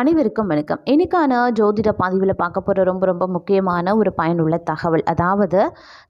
அனைவருக்கும் வணக்கம். இன்னைக்கான ஜோதிட பதிவில் பார்க்க போகிற ரொம்ப ரொம்ப முக்கியமான ஒரு பயனுள்ள தகவல். அதாவது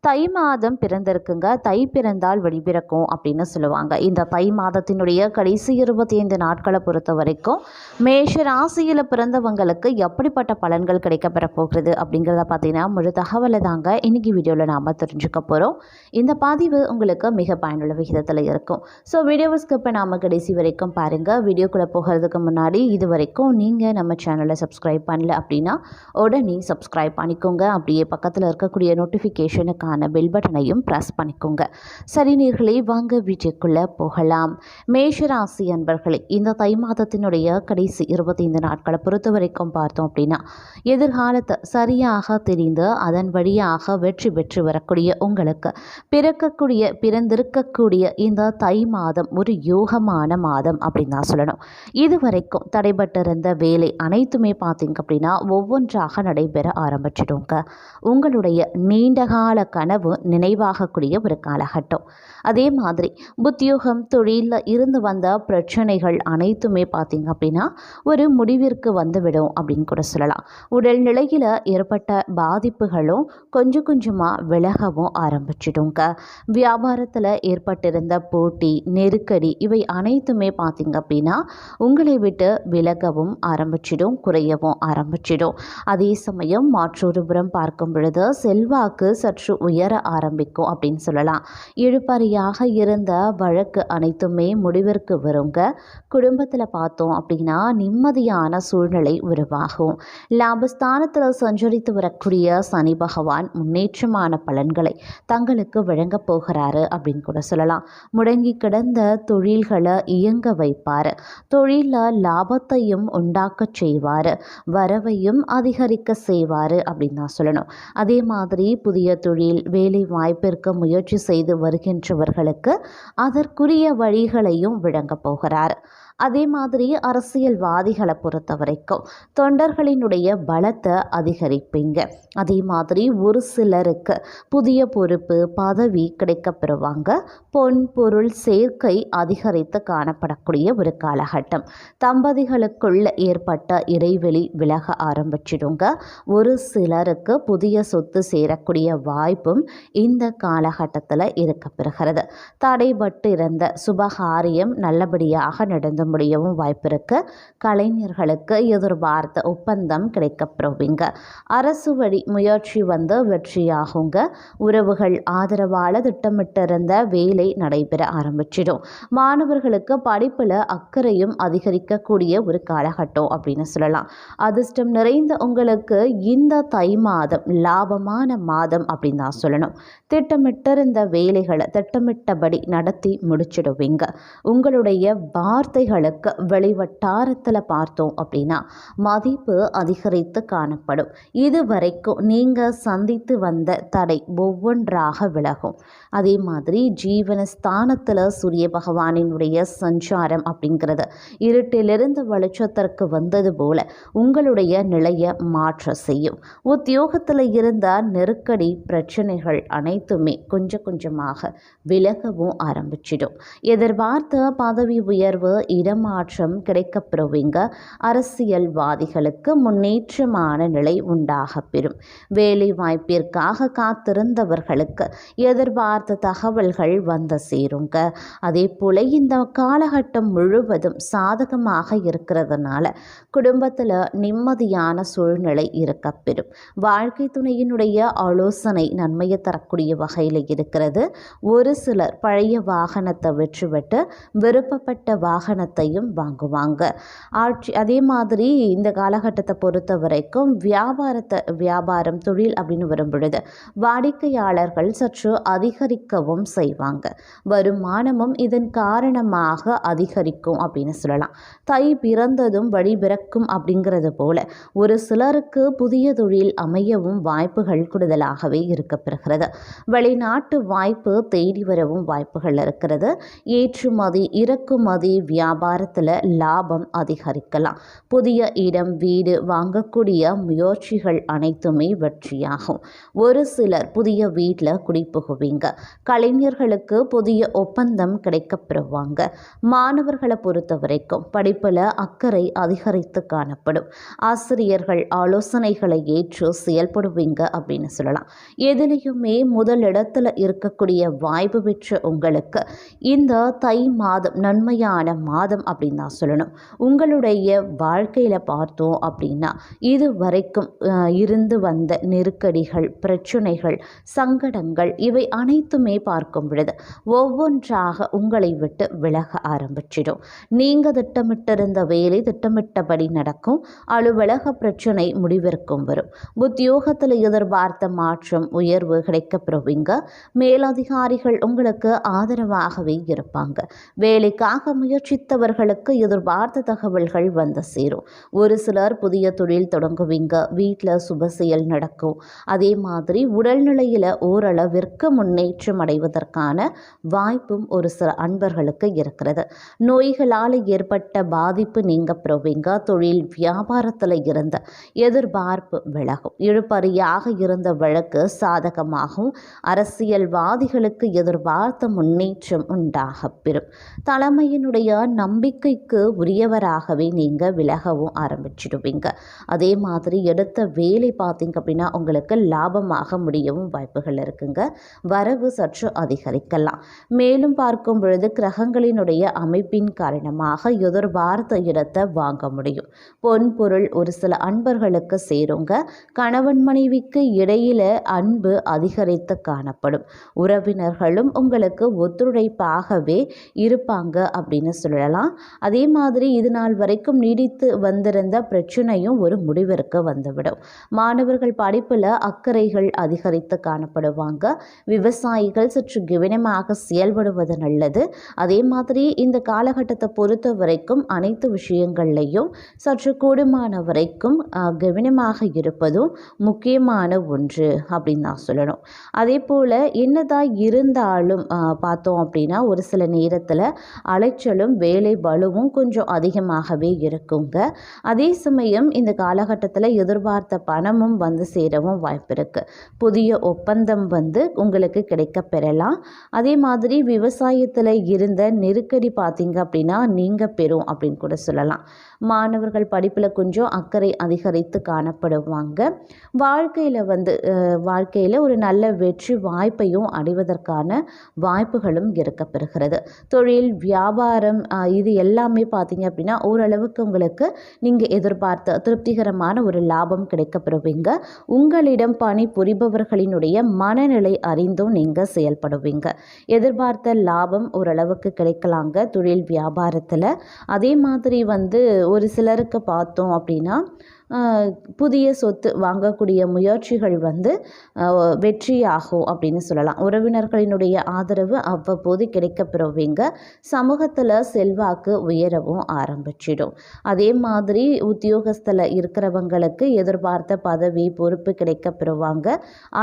தை மாதம் பிறந்திருக்குங்க. தை பிறந்தால் வழிபிறக்கும் அப்படின்னு சொல்லுவாங்க. இந்த தை மாதத்தினுடைய கடைசி இருபத்தி ஐந்து நாட்களை பொறுத்த வரைக்கும் மேஷ ராசியில் பிறந்தவங்களுக்கு எப்படிப்பட்ட பலன்கள் கிடைக்கப்பெற போகிறது அப்படிங்கிறத பார்த்தீங்கன்னா முழு தகவலை தாங்க இன்னைக்கு வீடியோவில் நாம் தெரிஞ்சுக்க போகிறோம் இந்த பதிவு உங்களுக்கு மிக பயனுள்ள விகிதத்தில் இருக்கும். ஸோ வீடியோவை ஸ்கிப்பை நாம் கடைசி வரைக்கும் பாருங்கள் வீடியோக்குள்ளே போகிறதுக்கு முன்னாடி இது வரைக்கும் நீங்கள் நம்ம சேனலை சப்ஸ்கிரைப் பண்ணல அப்படின்னா உடனே சப்ஸ்கிரைப் பண்ணிக்கோங்க. அப்படியே பக்கத்தில் இருக்கக்கூடிய நோட்டிஃபிகேஷனுக்கான பெல் பட்டனையும் ப்ரெஸ் பண்ணிக்கோங்க. சரி நீர்களே வாங்க வீட்டுக்குள்ளே போகலாம். மேஷராசி அன்பர்களே இந்த தை மாதத்தினுடைய கடைசி இருபத்தைந்து நாட்களை பொறுத்த வரைக்கும் பார்த்தோம் அப்படின்னா எதிர்காலத்தை சரியாக தெரிந்து அதன் வழியாக வெற்றி பெற்று வரக்கூடிய உங்களுக்கு பிறக்கக்கூடிய பிறந்திருக்கக்கூடிய இந்த தை மாதம் ஒரு யோகமான மாதம் அப்படின்னு தான் சொல்லணும். இதுவரைக்கும் தடைபட்டிருந்த வேலை அனைத்துமே பார்த்தீங்க அப்படின்னா ஒவ்வொன்றாக நடைபெற ஆரம்பிச்சிடுங்க. உங்களுடைய நீண்டகால கனவு நினைவாகக்கூடிய ஒரு காலகட்டம். அதே மாதிரி உத்தியோகம் தொழிலில் இருந்து வந்த பிரச்சனைகள் அனைத்துமே பார்த்தீங்க அப்படின்னா ஒரு முடிவிற்கு வந்துவிடும் அப்படின்னு கூட சொல்லலாம். உடல்நிலையில் ஏற்பட்ட பாதிப்புகளும் கொஞ்சம் கொஞ்சமாக விலகவும் ஆரம்பிச்சிடுங்க. வியாபாரத்தில் ஏற்பட்டிருந்த போட்டி நெருக்கடி இவை அனைத்துமே பார்த்தீங்க அப்படின்னா உங்களை விட்டு விலகவும் ஆரம்பிச்சிடும் குறையவும் ஆரம்பிச்சிடும். அதே சமயம் மற்றொரு புறம் பார்க்கும் பொழுது செல்வாக்கு சற்று உயர ஆரம்பிக்கும் அப்படின்னு சொல்லலாம். இழுபறியாக இருந்த வழக்கு அனைத்துமே முடிவிற்கு வருங்க. குடும்பத்தில் பார்த்தோம் அப்படின்னா நிம்மதியான சூழ்நிலை உருவாகும். லாபஸ்தானத்தில் சஞ்சரித்து வரக்கூடிய சனி பகவான் முன்னேற்றமான பலன்களை தங்களுக்கு வழங்கப் போகிறாரு அப்படின்னு கூட சொல்லலாம். முடங்கி கிடந்த தொழில்களை இயங்க வைப்பார். தொழிலில் லாபத்தையும் உண்டாக்க செய்வார். வரவையும் அதிகரிக்க செய்வார் அப்படின்னு தான் சொல்லணும். அதே மாதிரி புதிய தொழில் வேலை வாய்ப்பிற்கு முயற்சி செய்து வருகின்றவர்களுக்கு அதற்குரிய வழிகளையும் வழங்கப் போகிறார். அதே மாதிரி அரசியல்வாதிகளை பொறுத்த வரைக்கும் தொண்டர்களினுடைய பலத்தை அதிகரிப்பீங்க. அதே மாதிரி ஒரு சிலருக்கு புதிய பொறுப்பு பதவி கிடைக்கப்பெறுவாங்க. பொன் பொருள் சேர்க்கை அதிகரித்து காணப்படக்கூடிய ஒரு காலகட்டம். தம்பதிகளுக்குள்ள ஏற்பட்ட இடைவெளி விலக ஆரம்பிச்சிடுங்க. ஒரு சிலருக்கு புதிய சொத்து சேரக்கூடிய வாய்ப்பும் இந்த காலகட்டத்தில் இருக்கப்பெறுகிறது. தடைபட்டு இருந்த சுபகாரியம் நல்லபடியாக நடந்து முடியவும் வாய்ப்பிருக்கு. கலைஞர்களுக்கு எதிர்பார்த்த ஒப்பந்தம் கிடைக்கப்பெறுவீங்க. அரசு வழி முயற்சி வந்து வெற்றியாகுங்க. உறவுகள் ஆதரவால் திட்டமிட்டிருந்த வேலை நடைபெற ஆரம்பிச்சிடும். மாணவர்களுக்கு படிப்பில் அக்கறையும் அதிகரிக்கக்கூடிய ஒரு காலகட்டம் அப்படின்னு சொல்லலாம். அதிர்ஷ்டம் நிறைந்த உங்களுக்கு இந்த தை மாதம் லாபமான மாதம் அப்படின்னு தான் சொல்லணும். திட்டமிட்டிருந்த வேலைகளை திட்டமிட்டபடி நடத்தி முடிச்சிடுவீங்க. உங்களுடைய வார்த்தைகள் வார்த்தைகளுக்கு வெளிவட்டாரத்தில் பார்த்தோம் அப்படின்னா மதிப்பு அதிகரித்து காணப்படும். இது வரைக்கும் நீங்கள் சந்தித்து வந்த தடை ஒவ்வொன்றாக விலகும். அதே மாதிரி ஜீவனஸ்தானத்தில் சூரிய பகவானினுடைய சஞ்சாரம் அப்படிங்கிறது இருட்டிலிருந்து வெளிச்சத்திற்கு வந்தது போல உங்களுடைய நிலையை மாற்ற செய்யும். உத்தியோகத்தில் இருந்த நெருக்கடி பிரச்சனைகள் அனைத்துமே கொஞ்சம் கொஞ்சமாக விலகவும் ஆரம்பிச்சிடும். எதிர்பார்த்த பதவி உயர்வு இடமாற்றம் கிடைக்கப்பெறுவீங்க. அரசியல்வாதிகளுக்கு முன்னேற்றமான நிலை உண்டாக பெறும். வேலை வாய்ப்பிற்காக காத்திருந்தவர்களுக்கு எதிர்பார்த்த தகவல்கள் வந்து சேருங்க. அதே போல் இந்த காலகட்டம் முழுவதும் சாதகமாக இருக்கிறதுனால குடும்பத்தில் நிம்மதியான சூழ்நிலை இருக்கப்பெறும் வாழ்க்கை துணையினுடைய ஆலோசனை நன்மையை தரக்கூடிய வகையில் இருக்கிறது. ஒரு சிலர் பழைய வாகனத்தை விற்றுவிட்டு விருப்பப்பட்ட வாகனத்தை வாகனத்தையும் வாங்குவாங்க. ஆட்சி அதே மாதிரி இந்த காலகட்டத்தை பொறுத்த வரைக்கும் வியாபாரத்தை வியாபாரம் தொழில் அப்படின்னு வரும் பொழுது வாடிக்கையாளர்கள் சற்று அதிகரிக்கவும் செய்வாங்க. வருமானமும் இதன் காரணமாக அதிகரிக்கும் அப்படின்னு சொல்லலாம். தை பிறந்ததும் வழி பிறக்கும் அப்படிங்கிறது போல ஒரு சிலருக்கு புதிய தொழில் அமையவும் வாய்ப்புகள் கூடுதலாகவே இருக்கப்பெறுகிறது வெளிநாட்டு வாய்ப்பு தேடி வரவும் வாய்ப்புகள் இருக்கிறது. ஏற்றுமதி இறக்குமதி வியாபாரம் வியாபாரத்தில் லாபம் அதிகரிக்கலாம். புதிய இடம் வீடு வாங்கக்கூடிய முயற்சிகள் அனைத்துமே வெற்றியாகும். ஒரு சிலர் புதிய வீட்டில் குடிபுகுவீங்க. கலைஞர்களுக்கு புதிய ஒப்பந்தம் கிடைக்கப்பெறுவாங்க. மாணவர்களை பொறுத்த வரைக்கும் படிப்பில் அக்கறை அதிகரித்து காணப்படும். ஆசிரியர்கள் ஆலோசனைகளை ஏற்று செயல்படுவீங்க அப்படின்னு சொல்லலாம். எதிலையுமே முதலிடத்தில் இருக்கக்கூடிய வாய்ப்பு பெற்ற உங்களுக்கு இந்த தை மாதம் நன்மையான மாதம் மாதம் அப்படின்னு தான் சொல்லணும். உங்களுடைய வாழ்க்கையில் பார்த்தோம் அப்படின்னா இது வரைக்கும் இருந்து வந்த நெருக்கடிகள் பிரச்சனைகள் சங்கடங்கள் இவை அனைத்துமே பார்க்கும் பொழுது ஒவ்வொன்றாக உங்களை விட்டு விலக ஆரம்பிச்சிடும். நீங்கள் திட்டமிட்டிருந்த வேலை திட்டமிட்டபடி நடக்கும். அலுவலக பிரச்சனை முடிவிற்கும் வரும். உத்தியோகத்தில் எதிர்பார்த்த மாற்றம் உயர்வு கிடைக்கப்பெறுவீங்க. மேலதிகாரிகள் உங்களுக்கு ஆதரவாகவே இருப்பாங்க. வேலைக்காக முயற்சித்தவர் முயற்சித்தவர்களுக்கு எதிர்பார்த்த தகவல்கள் வந்து சேரும். ஒரு சிலர் புதிய தொழில் தொடங்குவீங்க வீட்டில் சுப செயல் நடக்கும். அதே மாதிரி உடல்நிலையில் ஓரளவிற்கு முன்னேற்றம் அடைவதற்கான வாய்ப்பும் ஒரு சில அன்பர்களுக்கு இருக்கிறது. நோய்களால் ஏற்பட்ட பாதிப்பு நீங்க பெறுவீங்க தொழில் வியாபாரத்தில் இருந்த எதிர்பார்ப்பு விலகும். இழுப்பறியாக இருந்த வழக்கு சாதகமாகும். அரசியல்வாதிகளுக்கு எதிர்பார்த்த முன்னேற்றம் உண்டாக பெறும். தலைமையினுடைய நம்பிக்கைக்கு உரியவராகவே நீங்கள் விலகவும் ஆரம்பிச்சிடுவீங்க. அதே மாதிரி எடுத்த வேலை பார்த்தீங்க அப்படின்னா உங்களுக்கு லாபமாக முடியவும் வாய்ப்புகள் இருக்குங்க. வரவு சற்று அதிகரிக்கலாம். மேலும் பார்க்கும் பொழுது கிரகங்களினுடைய அமைப்பின் காரணமாக எதிர்பார்த்த இடத்தை வாங்க முடியும். பொன் பொருள் ஒரு சில அன்பர்களுக்கு சேருங்க. கணவன் மனைவிக்கு இடையில அன்பு அதிகரித்து காணப்படும். உறவினர்களும் உங்களுக்கு ஒத்துழைப்பாகவே இருப்பாங்க அப்படின்னு சொல்லலாம். அதே மாதிரி இது நாள் வரைக்கும் நீடித்து வந்திருந்த பிரச்சனையும் ஒரு முடிவிற்கு வந்துவிடும். மாணவர்கள் படிப்பில் அக்கறைகள் அதிகரித்து காணப்படுவாங்க. விவசாயிகள் சற்று கவனமாக செயல்படுவது நல்லது. அதே மாதிரி இந்த காலகட்டத்தை பொறுத்த வரைக்கும் அனைத்து விஷயங்கள்லையும் சற்று கூடுமான வரைக்கும் கவனமாக இருப்பதும் முக்கியமான ஒன்று அப்படின்னு நான் சொல்லணும். அதே போல் என்னதான் இருந்தாலும் பார்த்தோம் அப்படின்னா ஒரு சில நேரத்தில் அலைச்சலும் வேலை பளுவும் கொஞ்சம் அதிகமாகவே இருக்குங்க. அதே சமயம் இந்த காலகட்டத்தில் எதிர்பார்த்த பணமும் வந்து சேரவும் வாய்ப்பு இருக்குது புதிய ஒப்பந்தம் வந்து உங்களுக்கு கிடைக்க பெறலாம். அதே மாதிரி விவசாயத்தில் இருந்த நெருக்கடி பார்த்தீங்க அப்படின்னா நீங்கள் பெறும் அப்படின்னு கூட சொல்லலாம். மாணவர்கள் படிப்பில் கொஞ்சம் அக்கறை அதிகரித்து காணப்படுவாங்க. வாழ்க்கையில் வந்து வாழ்க்கையில் ஒரு நல்ல வெற்றி வாய்ப்பையும் அடைவதற்கான வாய்ப்புகளும் இருக்கப்பெறுகிறது தொழில் வியாபாரம் இது எல்லாமே பார்த்தீங்க அப்படின்னா ஓரளவுக்கு உங்களுக்கு நீங்கள் எதிர்பார்த்த திருப்திகரமான ஒரு லாபம் கிடைக்கப்பெறுவீங்க. உங்களிடம் பணி புரிபவர்களினுடைய மனநிலை அறிந்தும் நீங்கள் செயல்படுவீங்க. எதிர்பார்த்த லாபம் ஓரளவுக்கு கிடைக்கலாங்க. தொழில் வியாபாரத்தில். அதே மாதிரி வந்து ஒரு சிலருக்கு பார்த்தோம் அப்படின்னா புதிய சொத்து வாங்கக்கூடிய முயற்சிகள் வந்து வெற்றியாகும் அப்படின்னு சொல்லலாம். உறவினர்களினுடைய ஆதரவு அவ்வப்போது கிடைக்கப்பெறுவீங்க. சமூகத்தில் செல்வாக்கு உயரவும் ஆரம்பிச்சிடும். அதே மாதிரி உத்தியோகஸ்தில் இருக்கிறவங்களுக்கு எதிர்பார்த்த பதவி பொறுப்பு கிடைக்கப்பெறுவாங்க.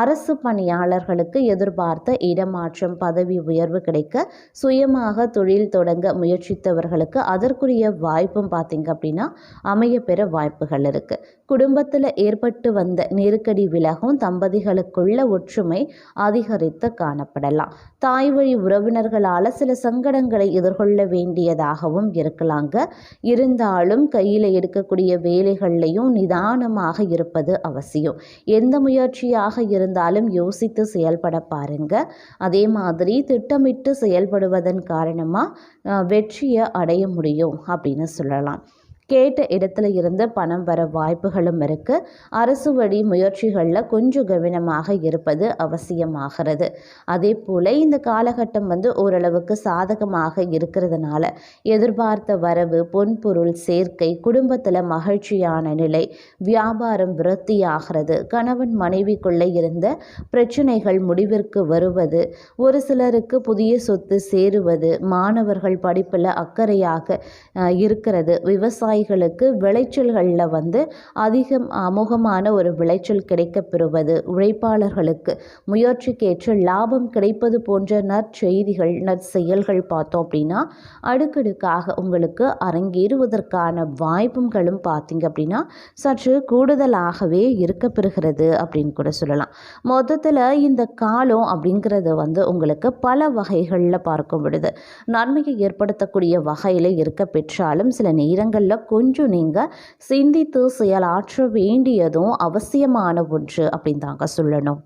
அரசு பணியாளர்களுக்கு எதிர்பார்த்த இடமாற்றம் பதவி உயர்வு கிடைக்க சுயமாக தொழில் தொடங்க முயற்சித்தவர்களுக்கு அதற்குரிய வாய்ப்பும் பார்த்தீங்க அப்படின்னா அமைய பெற வாய்ப்புகள் இருக்குது குடும்பத்தில் ஏற்பட்டு வந்த நெருக்கடி விலகும் தம்பதிகளுக்குள்ள ஒற்றுமை அதிகரித்து காணப்படலாம். தாய் வழி உறவினர்களால் சில சங்கடங்களை எதிர்கொள்ள வேண்டியதாகவும் இருக்கலாங்க. இருந்தாலும் கையில் எடுக்கக்கூடிய வேலைகள்லையும் நிதானமாக இருப்பது அவசியம். எந்த முயற்சியாக இருந்தாலும் யோசித்து செயல்பட பாருங்க. அதே மாதிரி திட்டமிட்டு செயல்படுவதன் காரணமாக வெற்றியை அடைய முடியும் அப்படின்னு சொல்லலாம். கேட்ட இடத்துல இருந்து பணம் வர வாய்ப்புகளும் இருக்குது அரசு வழி முயற்சிகளில் கொஞ்சம் கவனமாக இருப்பது அவசியமாகிறது. அதே போல் இந்த காலகட்டம் வந்து ஓரளவுக்கு சாதகமாக இருக்கிறதுனால எதிர்பார்த்த வரவு பொன்பொருள் சேர்க்கை குடும்பத்தில் மகிழ்ச்சியான நிலை வியாபாரம் விருத்தியாகிறது. கணவன் மனைவிக்குள்ளே இருந்த பிரச்சனைகள் முடிவிற்கு வருவது ஒரு சிலருக்கு புதிய சொத்து சேருவது மாணவர்கள் படிப்பில் அக்கறையாக இருக்கிறது விவசாய விவசாயிகளுக்கு விளைச்சல்களில் வந்து அதிகம் அமோகமான ஒரு விளைச்சல் கிடைக்கப் பெறுவது உழைப்பாளர்களுக்கு முயற்சிக்கேற்ற லாபம் கிடைப்பது போன்ற நற்செய்திகள் நற்செயல்கள் பார்த்தோம் அப்படின்னா அடுக்கடுக்காக உங்களுக்கு அரங்கேறுவதற்கான வாய்ப்புகளும் பார்த்தீங்க அப்படின்னா சற்று கூடுதலாகவே இருக்கப்பெறுகிறது அப்படின்னு கூட சொல்லலாம். மொத்தத்தில் இந்த காலம் அப்படிங்கிறது வந்து உங்களுக்கு பல வகைகளில் பார்க்க முடியுது நன்மையை ஏற்படுத்தக்கூடிய வகையில் இருக்க பெற்றாலும் சில நேரங்களில் கொஞ்சம் நீங்கள் சிந்தித்து செயலாற்ற வேண்டியதும் அவசியமான ஒன்று அப்படின்னு தாங்க சொல்லணும்.